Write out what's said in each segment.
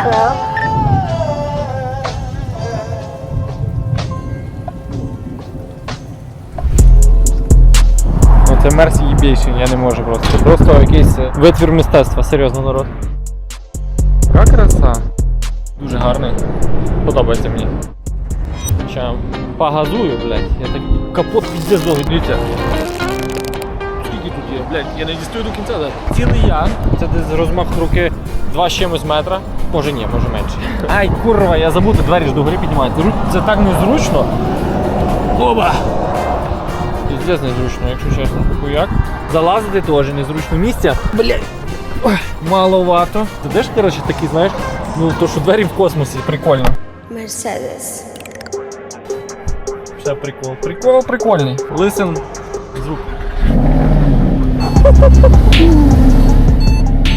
Hello? Ну це мерсі їбейший, я не можу просто. Це просто якийсь е, витвір мистецтва, серйозно народ. Яка краса. Дуже гарний. Подобається мені. Ща погазую, блядь. Я так капот піздець довгий, дивіться. Скільки тут є, блядь, я не дістаю до кінця, да? Цілий я. Це десь розмах руки 2 з чимось метра. Може ні, може менше. Ай, курва, я забув, двері ж догори піднімаються. Ру- Це так незручно. Оба! Піздець незручно, якщо чесно. Хуяк. Залазити теж незручно місця. Блядь. Ой, Маловато. Ти де ж, коротше, такий, знаєш, ну то, що двері в космосі, прикольно. Mercedes. Все прикол. Прикол прикольний. Лисен звук.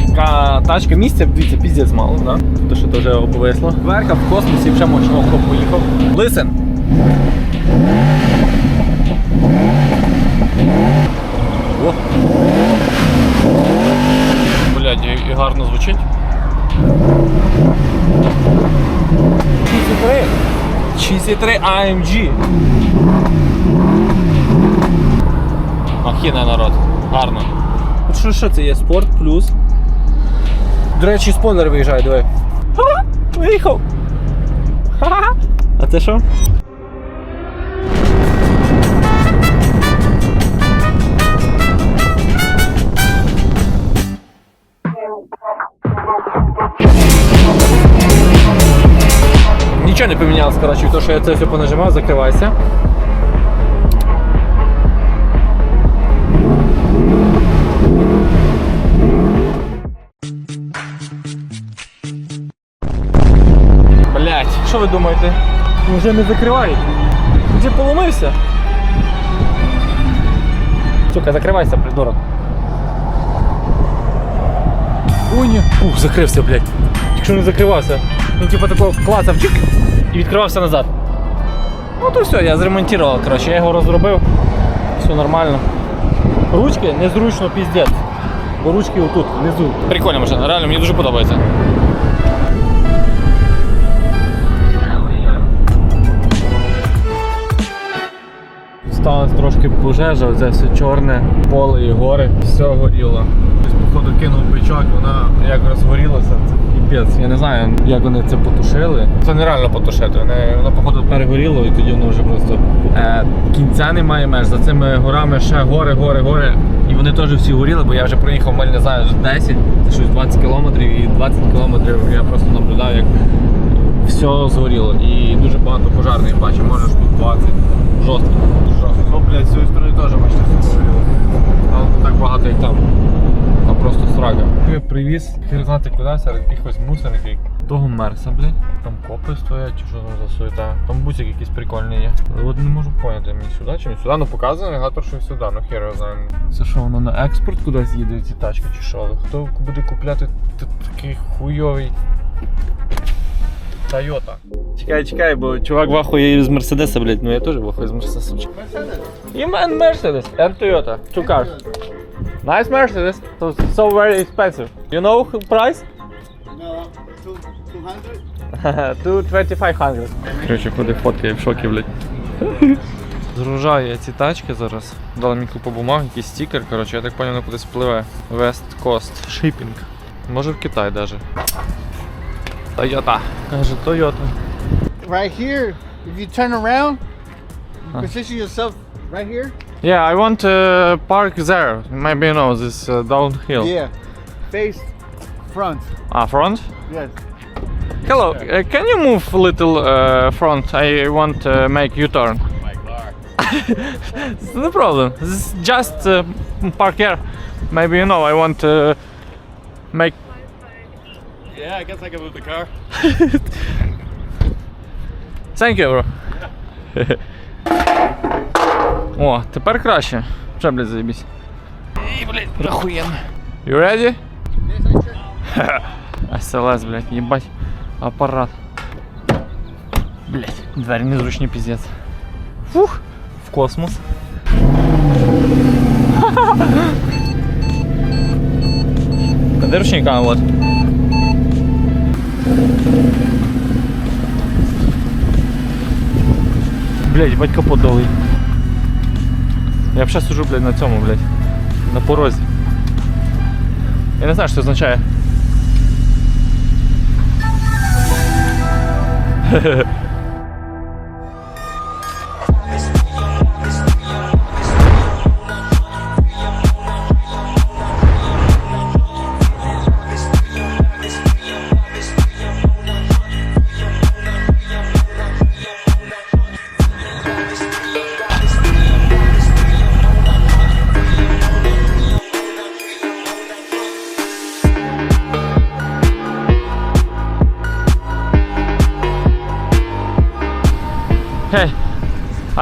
Така тачка місця, дивіться, піздець мало, да? То що теж обвисло. Верха в космосі вже мощно хоп поїхав. Лисен. О. Блядь, і, гарно звучить. 63. 63 AMG. Махіна народ. Гарно. Що, що це є? Спорт плюс. До речі, спойлер виїжджає, диви. Ха! Виїхав. Ха-ха. А це що? Нічого не помінялось, коротше, того, що я це все понажимав, закривайся. Думаєте? Вже не закривають. Вже поломився. Сука, закривайся, придурок. Ой, ні. Ух, закрився, блядь. Якщо не закривався. Він типу такого клацав чик і відкривався назад. Ну то все, я зремонтував, коротше, я його розробив. Все нормально. Ручки незручно піздець. Бо ручки отут, внизу. Прикольна машина, реально мені дуже подобається. Сталася трошки пожежа, оце все чорне, поле і гори, все горіло. Хтось, походу, кинув бичок, вона як розгорілася, це піпець. Я не знаю, як вони це потушили. Це нереально потушити. Вони, воно, походу, перегоріло і тоді воно вже просто е, кінця немає меж. За цими горами ще гори, гори, гори. І вони теж всі горіли, бо я вже проїхав, миль, не знаю, 10, це щось 20 кілометрів, і 20 кілометрів я просто наблюдав, як все згоріло. І дуже багато пожарних бачу, може штук 20. Жорстко. Жорстко. О, блядь, з цієї сторони теж бачите, все згоріло. Але не так багато як там. Там просто срага. Я привіз, хер знати куди, серед якихось мусорників. Того мерса, блядь. Там копи стоять, чи що там за суета. Там бусик якийсь прикольний є. Але от не можу поняти, мені сюди чи не сюди. Ну показує навігатор, що сюди, ну хер його знає. Це що, воно на експорт кудись їде ці тачки чи що? Але хто буде купляти такий хуйовий Тойота. Чекай, чекай, бо чувак вахує з Мерседеса, блядь. Ну я теж вахую з Мерседеса. І мен and Toyota. Two cars. Nice Mercedes. So, so very expensive. You know price? No, two, 200? 2500. Короче, ходи фотки, я в шокі, блядь. Згружаю я ці тачки зараз. Дали мені купу бумаг, якийсь стікер, короче, я так понял, воно кудись впливе. West Coast Shipping. Може в Китай даже. Toyota. Каже, Toyota. Right here, if you turn around, you position yourself right here. Yeah, I want to park there. Maybe you know this uh, downhill. Yeah. Face front. Ah, front? Yes. Hello, uh, can you move a little uh, front? I want to make U-turn. My car. no problem. This is just uh, park here. Maybe you know I want to make. Yeah, I guess I can move the car. Thank you, bro. О, тепер краще. Вже, блядь, заебісь. Ей, блядь, охуєнно. You ready? СЛС, блядь, ебать. Апарат. Блядь, двері незручні піздец. Фух, в космос. Куди ручника, вот. Блядь, батька подолий. Я взагалі сижу, блядь, на цьому, блядь. На порозі. Я не знаю, що це означає.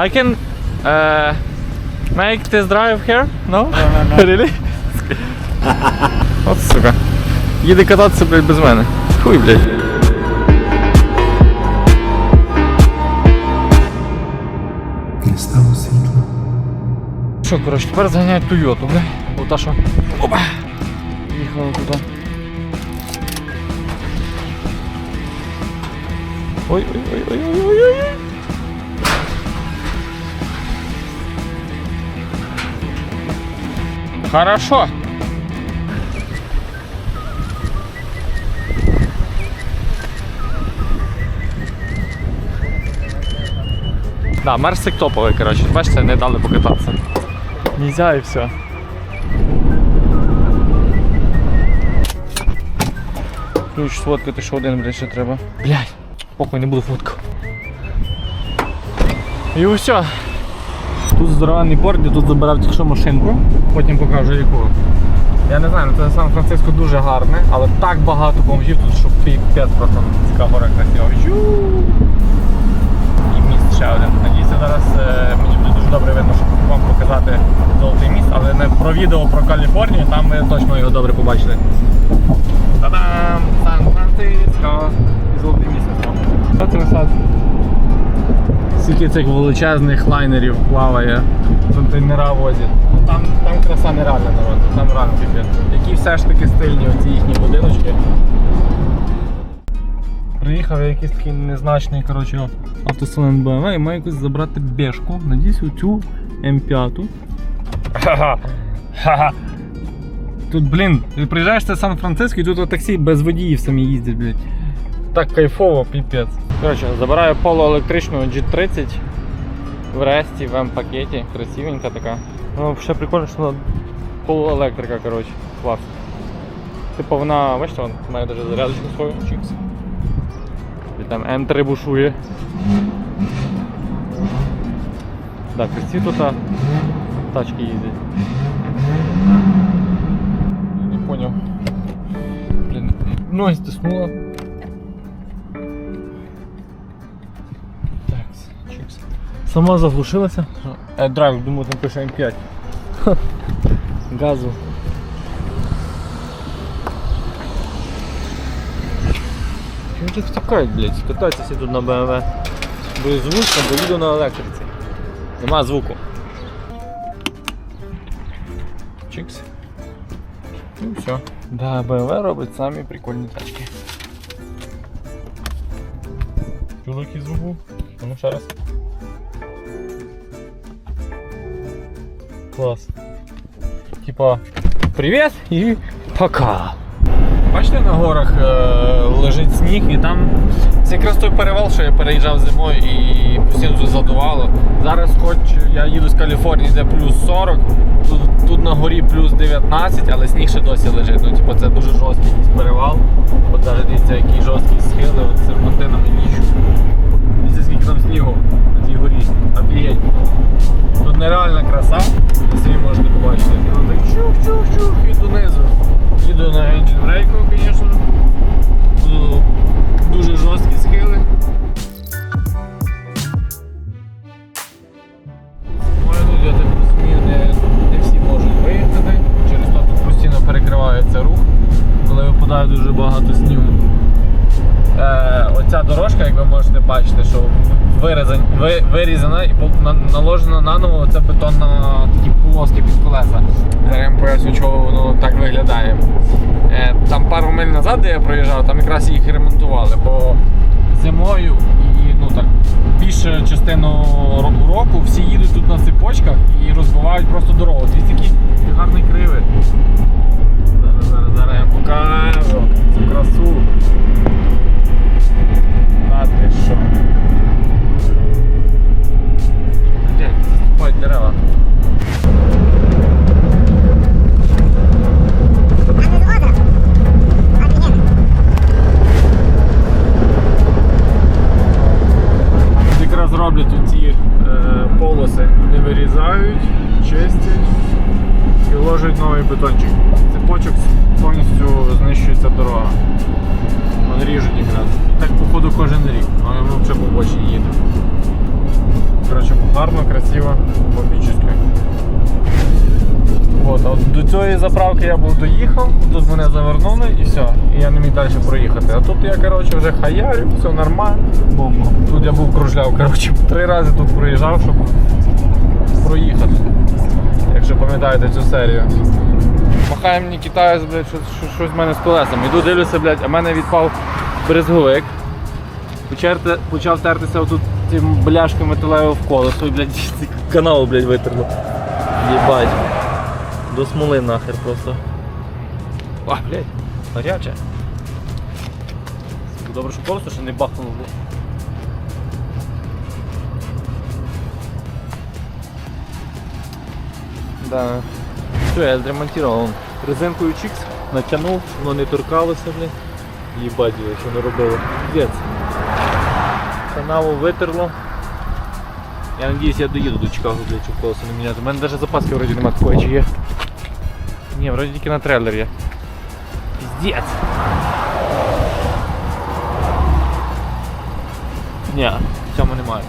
I can uh, make this drive here? No? No, no, no. Really? От сука. Їде кататися, блядь, без мене. Хуй, блядь. Не стало світла. Що, коротше, тепер заганяють Тойоту, бля. Ота що. Опа! Їхали туди. Ой-ой-ой-ой-ой-ой-ой. Хорошо. Да, Мерсик топовий, коротше. Бачите, не дали покататися. Нельзя і все. Ключ сфоткати, що один, блядь, ще треба. Блядь, похуй, не буду фоткав. І все. Тут здоровенний порт, я тут забирав тільки що машинку, потім покажу яку. Я не знаю, ну це Сан-Франциско дуже гарне, але так багато бомжів тут, що піпець просто гора красива. І міст ще один. Надіюся, зараз е, мені буде дуже добре видно, щоб вам показати золотий міст, але не про відео про Каліфорнію, там ви точно його добре побачили. Та-дам! Сан-Франциско! І золотий красавці? Скільки цих величезних лайнерів плаває, контейнера возять. Там, там краса нереальна народ, там піпець. Які все ж таки стильні оці їхні будиночки. Приїхав якийсь такий незначний коротше, автосалон BMW і маю якось забрати бешку. Надіюсь, оцю М5. Ха-ха. Тут, блін, приїжджаєш це Сан-Франциско і тут таксі без водіїв самі їздять, блядь. Так кайфово, піпець. Коротше, забираю полуелектричну G30 в Ресті, в М-пакеті. Красивенька така. Ну, ще прикольно, що вона полуелектрика, коротше. Клас. Типу вона, бачите, вон, має навіть зарядочку свою. Чікс. І там М3 бушує. Так, красиві тут тачки їздять. Не понял. Блін, ноги стиснула. Сама заглушилася. Е, драйв, думаю, там пише М5. Газу. Чому тут втікають, блядь? Катаються всі тут на BMW. Бо звучно, бо їду на електриці. Нема звуку. Чикс. І все. Да, BMW робить самі прикольні тачки. Чули який звук був? Ну ще раз. Клас. Типа, привіт і пока. Бачите, на горах е, лежить сніг і там це якраз той перевал, що я переїжджав зимою і постійно задувало. Зараз хоч я їду з Каліфорнії, де плюс 40, тут, тут на горі плюс 19, але сніг ще досі лежить. Ну, типу, це дуже жорсткий перевал. От зараз дивіться, які жорсткі схили, от серпантинами ніч. Дивіться, скільки там снігу на цій горі. Офігеть. Тут нереальна краса, на engine брейку, звісно. Буду дуже жорсткі схили. Маю тут, я так розумію, не, не всі можуть виїхати. Через то тут постійно перекривається рух, коли випадає дуже багато снігу. Е, оця дорожка, як ви можете бачити, що вирізана, ви, вирізана і наложена наново це бетонна такі полоски під колеса. Зараз я вам поясню, чого воно так виглядає. Е, там пару миль назад, де я проїжджав, там якраз їх ремонтували, бо зимою і ну так більш більшу частину ро- року всі їдуть тут на цепочках і розбивають просто дорогу. Дивіться, який гарний кривий. Зараз, зараз, зараз я покажу цю красу. А ти що? Блять, заступають дерева. Тут якраз роблять ці е, полоси. Вони вирізають, чистять і ложать новий бетончик. Цепочок повністю знищується дорога. Вони ріжуть якраз. І так походу кожен рік, але ми вже по бочині їдемо. Коротше, гарно, красиво, бомбічно. От, от до цієї заправки я був доїхав, тут мене завернули і все. І я не міг далі проїхати. А тут я коротше, вже хаярю, все нормально. Тут я був кружляв, коротше, три рази тут проїжджав, щоб проїхати. Якщо пам'ятаєте цю серію. Махає мені китаєць, блядь, що, що, щось в мене з колесами. Іду дивлюся, блядь, а в мене відпав брезговик. Почав, те- почав тертися отут цим бляшком металевим в колесо і, блядь, канал, блядь, витерло. Єбать. До смоли нахер просто. А, блядь, гаряче. Добре, що колесо ще не бахнуло. Да. Все, я зремонтував. Вон, Резинкою чикс, натягнув, воно не торкалося, блядь. Їбать, що не робило. Піздець. Канаву витерло. Я надіюсь, я доїду до Чикаго, блядь, щоб колесо не міняти. У мене навіть запаски вроді немає такої, чи є. Ні, вроді тільки на трейлер є. Піздець. Ні, в цьому немає.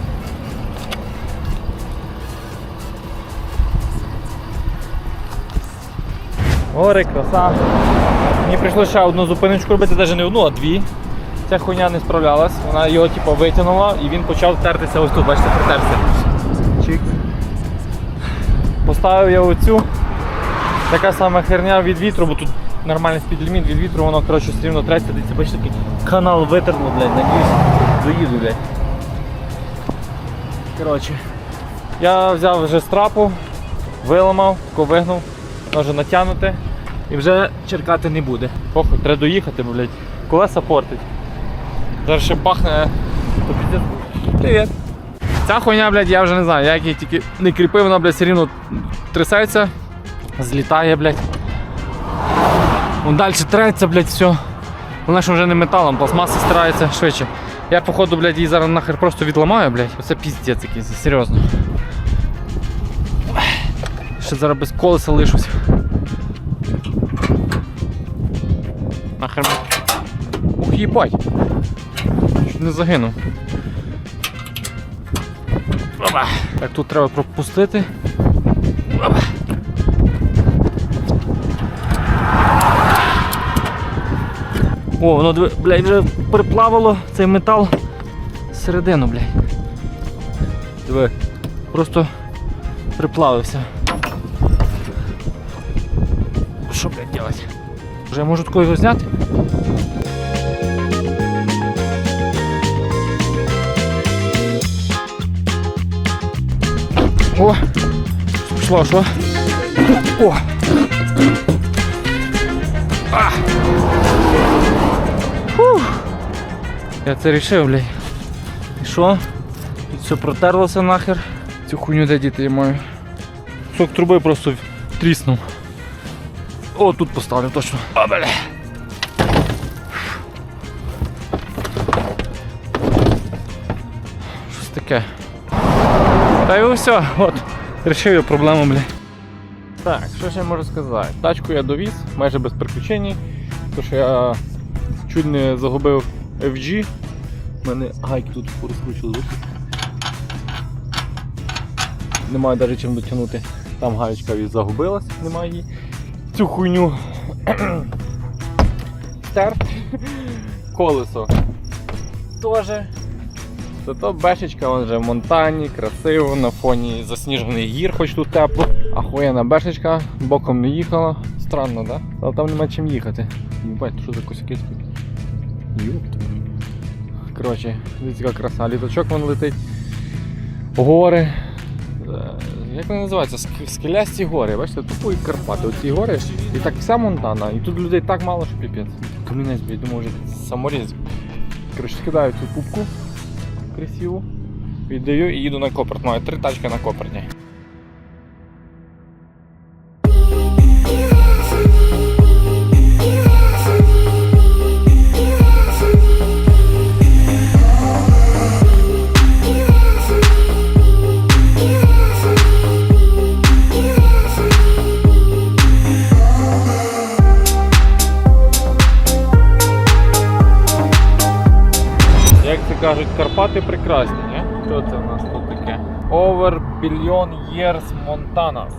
Ори, краса. Мені прийшлося ще одну зупиночку робити, навіть не одну, а дві. Ця хуйня не справлялась, вона його типу, витягнула і він почав тертися ось тут, бачите, притерся. Чик. Поставив я оцю. Така сама херня від вітру, бо тут нормальний спідліміт від вітру, воно коротше все рівно треться, дивіться, бачите, такий канал витерло, блядь, надіюсь, доїду, блядь. Коротше. Я взяв вже страпу, виламав, вигнув, може натягнути і вже черкати не буде. Похуй, треба доїхати, блядь, колеса портить. Зараз ще пахне. то пиздець. Привіт. Ця хуйня, блядь, я вже не знаю, як її тільки не кріпив, вона, блядь, все рівно трясеться, злітає, блядь. Вон далі треться, блядь, все. Вона ж вже не металом, пластмаса стирається швидше. Я, походу, блядь, її зараз нахер просто відламаю, блядь. Оце піздець якийсь, серйозно. Ще зараз без колеса лишусь. Нахер. Ух, їбать. Чуть не загинув. Так, тут треба пропустити. О, воно блядь, вже приплавало цей метал всередину, блядь. Диви, просто приплавився. Що, блядь, делать? Вже я можу такого його зняти? О! Пішло, що? О! Я це рішив, блядь. І що? Тут все протерлося нахер. Цю хуйню де діти я маю. Сок труби просто тріснув. О, тут поставлю точно. А, бля. Щось таке. Та й все, от, рішив я проблему, бля. Так, що ще я можу сказати? Тачку я довіз, майже без приключень. Тому що я чуть не загубив FG. У мене гайки тут порозкручили. Немає навіть чим дотягнути. Там гаєчка від загубилась, немає її. Цю хуйню стер. Колесо. Тоже. Зато бешечка, вон же в Монтані, красиво, на фоні засніжених гір, хоч тут тепло. Ахуєнна бешечка, боком не їхала. Странно, да? Але там нема чим їхати. Єбать, що за косяки? Йоп. Коротше, дивіться, краса. Літачок вон летить. Гори. Е, Як вони називаються? Скелясті гори. Бачите, тупо і Карпати. Оці гори, і так вся Монтана. І тут людей так мало, що піпець. Камінець, блядь, думаю, вже саморіз. Коротше, скидаю цю пупку красиву, віддаю і їду на Копорт. Маю три тачки на Копорті. Прекрасні, ні? Що це у нас тут таке? Over billion years Montanas.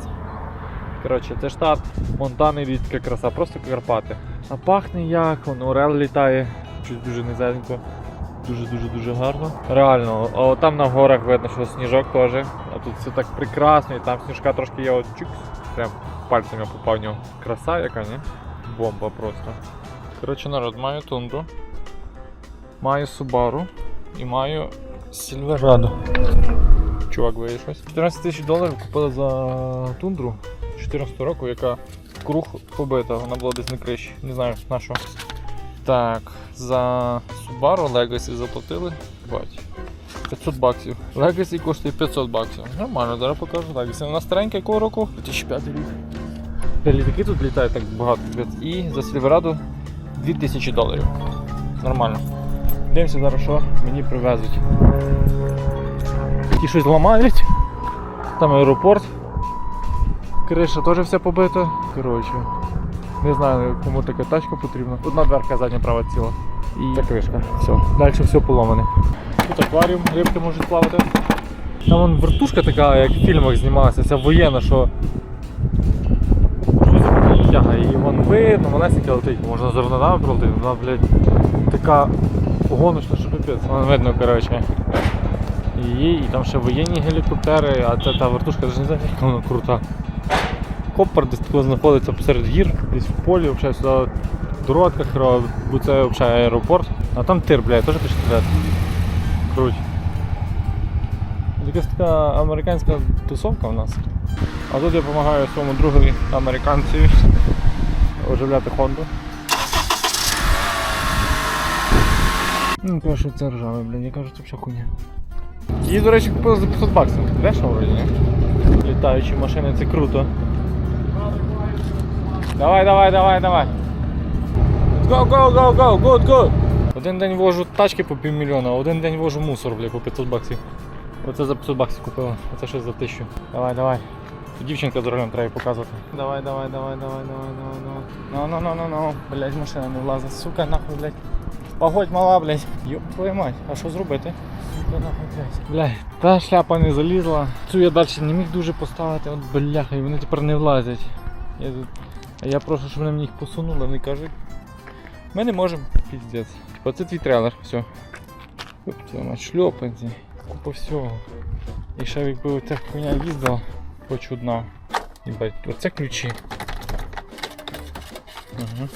Коротше, це штат Монтани рідка краса, просто Карпати. А пахне як, воно орел літає, щось дуже низенько. Дуже-дуже дуже гарно. Реально, а там на горах видно, що сніжок теж. А тут все так прекрасно, і там сніжка трошки є от чукс. Прям пальцем я попав в нього. Краса яка, ні? Бомба просто. Коротше, народ, маю тундру. Маю Subaru і маю Silverado. Чувак виє щось. 14 тисяч доларів купили за тундру 14 року, яка круг побита, вона була десь на криші. Не знаю на що. Так, за Subaru Legacy заплатили. Бать. 500 баксів. Legacy коштує 500 баксів. Нормально, зараз покажу Legacy. Вона старенька якого року? 2005 рік. Та Літаки тут літають так багато. І за Silverado 2000 доларів. Нормально. Дивимося зараз, що мені привезуть. Ті щось ламають. Там аеропорт. Криша теж вся побита. Коротше. Не знаю, кому така тачка потрібна. Одна дверка задня права ціла. І це кришка. Все. Далі все поломане. Тут акваріум, рибки можуть плавати. Там вон вертушка така, як в фільмах знімалася, ця воєнна, що тягає. Її видно, малесенька летить, можна з орнадами пролетити, вона, блядь, така гоночна, що пипець. Вон видно, коротше. Її, і там ще воєнні гелікоптери, а ця та вертушка навіть не знаю, яка вона крута. Коппер десь тако знаходиться посеред гір, десь в полі, взагалі сюди дорога херова, бо це взагалі аеропорт. А там тир, блядь, теж пішли стріляти. Круть. Якась така американська тусовка у нас. А тут я допомагаю своєму другові американцеві оживляти Хонду. Ну, що це ржаве, блін, я кажу, це взагалі хуйня. Її, до речі, купили за 500 баксів. Дешево вроді, ні? Літаючі машини, це круто. Давай, давай, давай, давай. Go, go, go, go, good, good. Один день вожу тачки по півмільйона, а один день вожу мусор, бля, по 500 баксів. Оце за 500 баксів купила, оце ще за 1000. Давай, давай. Дівчинка за рулем треба показувати. Давай, давай, давай, давай, давай, давай, давай. Ну, ну, ну, ну, ну. Блять, машина не влазить. Сука, нахуй, блять. Погодь мала, блять. Йоп твою мать, а що зробити? Сука, нахуй, блять. Блять, та шляпа не залізла. Цю я далі не міг дуже поставити, от бляха, і вони тепер не влазять. Я, тут- я прошу, щоб вони мені їх посунули, вони кажуть. Ми не можемо. Піздець. Типа це твій трейлер, все. Йоп твою мать, шльопанці. Купа всього. І ще якби оця хуйня їздила, хоч одна. Оце ключі. Угу.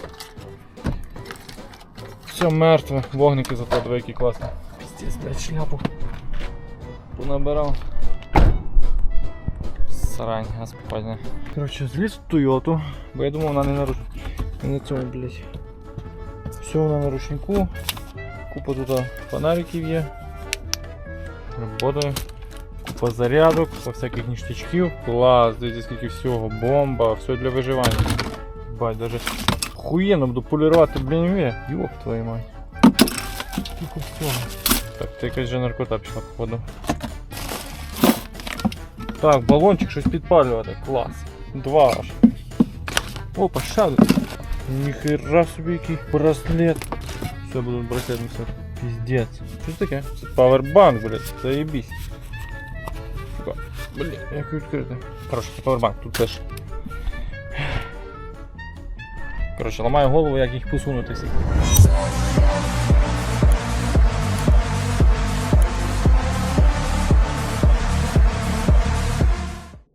Все мертве, вогники зато диви, які класні. Піздець, блядь, шляпу. Понабирав. Сарань, газ попадне. Коротше, зліз в Тойоту, бо я думав, вона не на. Не на цьому, блядь. Все на ручнику. Купа тут фонариків є. Роботи. Купа зарядок, купа всяких ніштячків. Клас, дивіться скільки всього, бомба, все для виживання. Бать, даже хуєнно буду полірувати блін Йоп твою мать. Скільки всього. Так, це якась вже наркота пішла, походу. Так, балончик щось підпалювати, клас. Два аж. Опа, один. Ніхера собі який браслет. Все, буду браслет носити. Піздець. Що це таке? Павербанк, блядь, заєбісь. Блін, як відкрити. Коротше, це павербанк, тут теж. Коротше, ламаю голову, як їх посунути всіх.